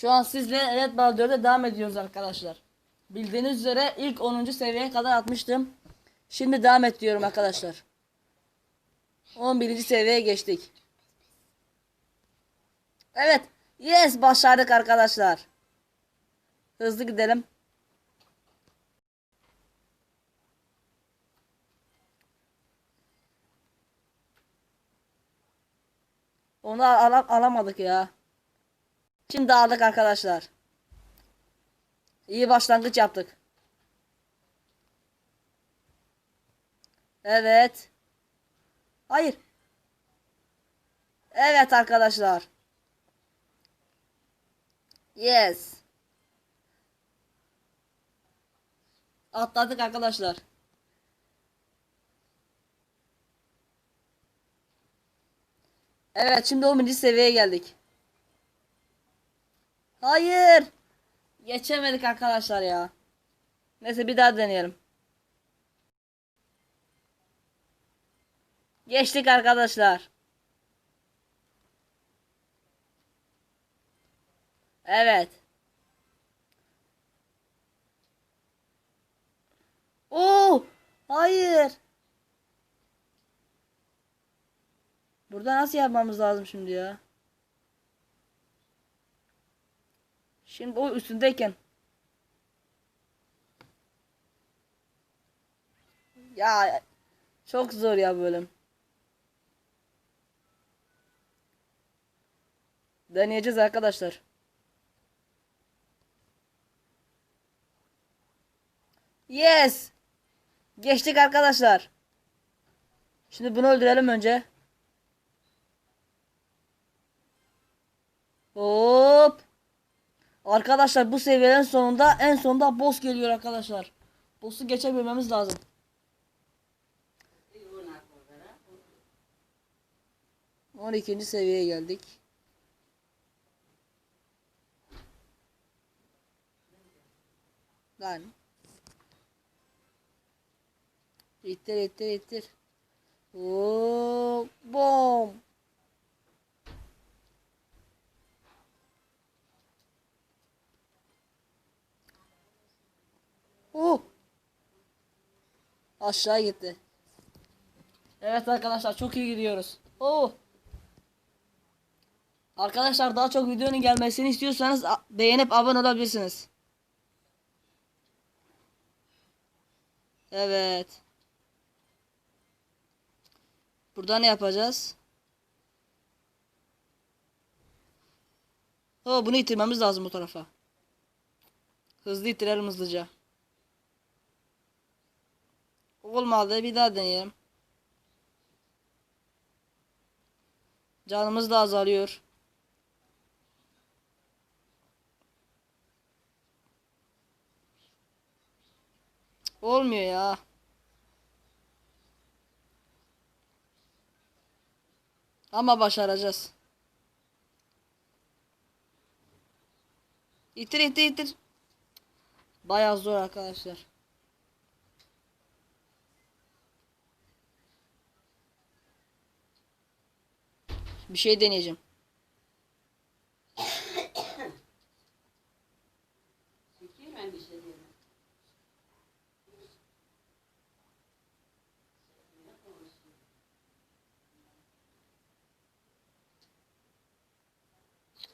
Şu an sizle Red Ball 4'e devam ediyoruz arkadaşlar. Bildiğiniz üzere ilk 10. seviyeye kadar atmıştım. Şimdi devam et diyorum arkadaşlar. 11. seviyeye geçtik. Evet. Yes başardık arkadaşlar. Hızlı gidelim. Onu al- alamadık ya. Şimdi aldık arkadaşlar. İyi başlangıç yaptık. Evet. Hayır. Evet arkadaşlar. Yes. Atladık arkadaşlar. Evet şimdi 11. seviyeye geldik. Hayır. Geçemedik arkadaşlar ya. Neyse bir daha deneyelim. Geçtik arkadaşlar. Evet. Oo! Hayır. Burada nasıl yapmamız lazım şimdi ya? Şimdi o üstündeyken. Ya çok zor ya bölüm. Deneyeceğiz arkadaşlar. Yes. Geçtik arkadaşlar. Şimdi bunu öldürelim önce. Hop. Arkadaşlar bu seviyenin sonunda en sonunda boss geliyor arkadaşlar. Boss'u geçebilmemiz lazım. On ikinci seviyeye geldik. Lan. İttir ittir ittir. Oo, bom. Aşağı gitti. Evet arkadaşlar çok iyi gidiyoruz. Oh. Arkadaşlar daha çok videonun gelmesini istiyorsanız beğenip abone olabilirsiniz. Evet. Burada ne yapacağız? Oh, bunu itirmemiz lazım bu tarafa. Hızlı itirelim hızlıca. Olmadı bir daha deneyelim. Canımız da azalıyor. Olmuyor ya. Ama başaracağız. İtir itir itir. Bayağı zor arkadaşlar. Bir şey deneyeceğim. Şey.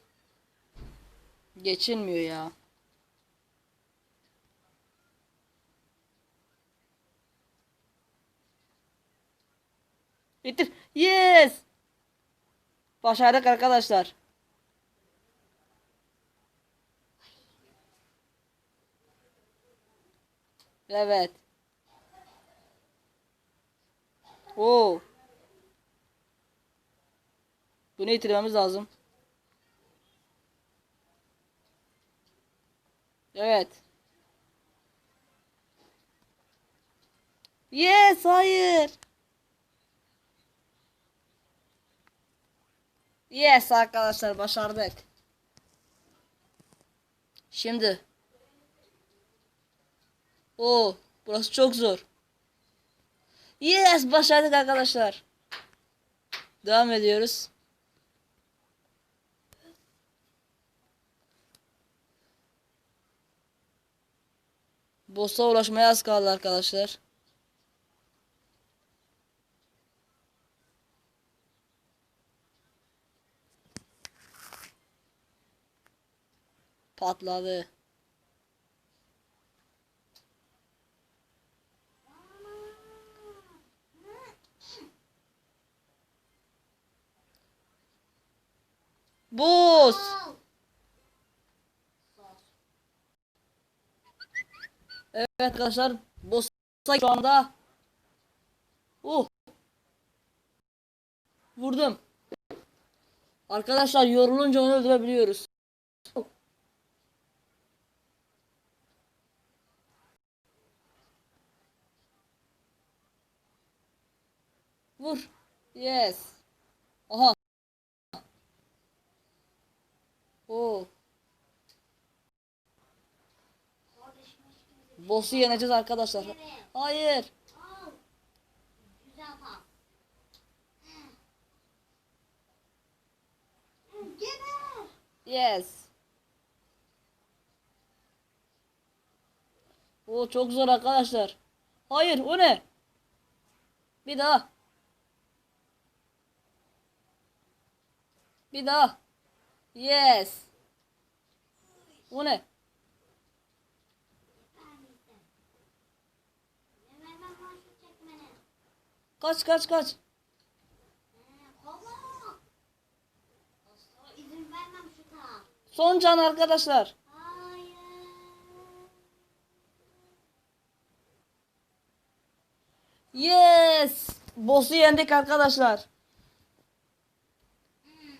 Geçilmiyor ya. Bitir. Yes. Başardık arkadaşlar. Evet. Oo. Bunu yitirmemiz lazım. Evet. Yes, hayır. Yes arkadaşlar başardık. Şimdi. Oo burası çok zor. Yes başardık arkadaşlar. Devam ediyoruz. Boss'a ulaşmaya az kaldı arkadaşlar. Patladı. Boss. Evet arkadaşlar boss'a şu anda uh vurdum. Arkadaşlar yorulunca onu öldürebiliyoruz. Vur. Yes. Aha. Oo. Boss'u yeneceğiz arkadaşlar. Hayır. Yes. O çok zor arkadaşlar. Hayır o ne? Bir daha. Bir daha. Yes. O ne? Kaç kaç kaç. Son can arkadaşlar. Hayır. Yes. Boss'u yendik arkadaşlar.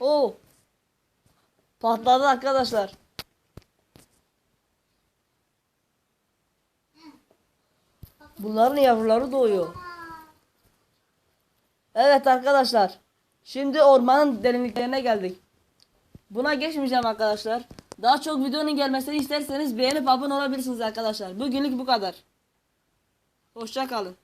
Oo. Patladı arkadaşlar. Bunların yavruları doğuyor. Evet arkadaşlar. Şimdi ormanın derinliklerine geldik. Buna geçmeyeceğim arkadaşlar. Daha çok videonun gelmesini isterseniz beğenip abone olabilirsiniz arkadaşlar. Bugünlük bu kadar. Hoşça kalın.